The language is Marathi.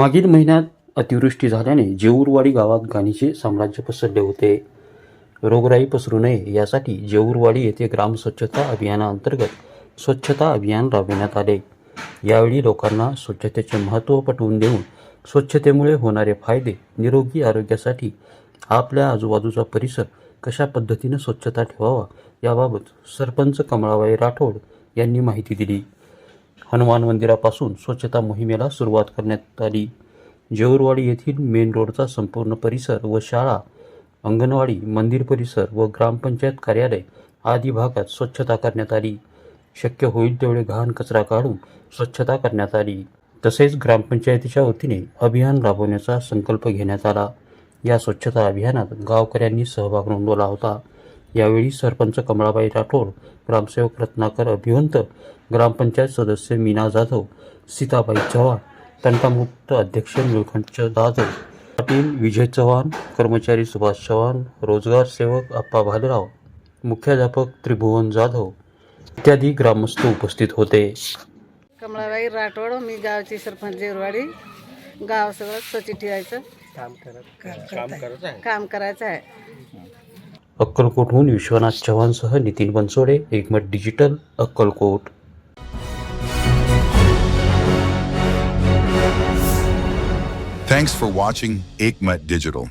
मागील महिन्यात अतिवृष्टी झाल्याने जेऊरवाडी गावात गाणीचे साम्राज्य पसरले होते. रोगराई पसरू नये यासाठी जेऊरवाडी येथे ग्राम स्वच्छता अभियानाअंतर्गत स्वच्छता अभियान राबविण्यात आले. यावेळी लोकांना स्वच्छतेचे महत्त्व पटवून देऊन स्वच्छतेमुळे होणारे फायदे निरोगी आरोग्यासाठी आपल्या आजूबाजूचा परिसर कशा पद्धतीने स्वच्छता ठेवावा याबाबत सरपंच कमळाबाई राठोड यांनी माहिती दिली. हनुमान मंदिरापासून स्वच्छता मोहिमेला सुरुवात करण्यात आली. जेऊरवाडी येथील मेन रोडचा संपूर्ण परिसर व शाळा अंगणवाडी मंदिर परिसर व ग्रामपंचायत कार्यालय आदी भागात स्वच्छता करण्यात आली. शक्य होईल तेवढे घाण कचरा काढून स्वच्छता करण्यात आली. तसेच ग्रामपंचायतीच्या वतीने अभियान राबवण्याचा संकल्प घेण्यात आला. या स्वच्छता अभियानात गावकऱ्यांनी सहभाग नोंदवला होता. यावेळी सरपंच कमळाबाई राठोड ग्रामसेवक रत्नाकर अभिवंत ग्रामपंचायत सदस्य मीना जाधव सीताबाई चव्हाण तंटामुक्त अध्यक्ष निळकंठ जाधव पाटील विजय चव्हाण कर्मचारी सुभाष चव्हाण रोजगार सेवक अप्पा भालेराव मुख्याध्यापक त्रिभुवन जाधव इत्यादी ग्रामस्थ उपस्थित होते. कमळाबाई राठोड मी गावची सरपंच जेरवाडी गाव सगळं स्वच्छ ठेवायचं. काम करायचं आहे. अक्कलकोटहून Vishwanath चव्हाणसह Nitin Bansode Ekmat digital Akkalkot Thanks for watching Aikmat Digital.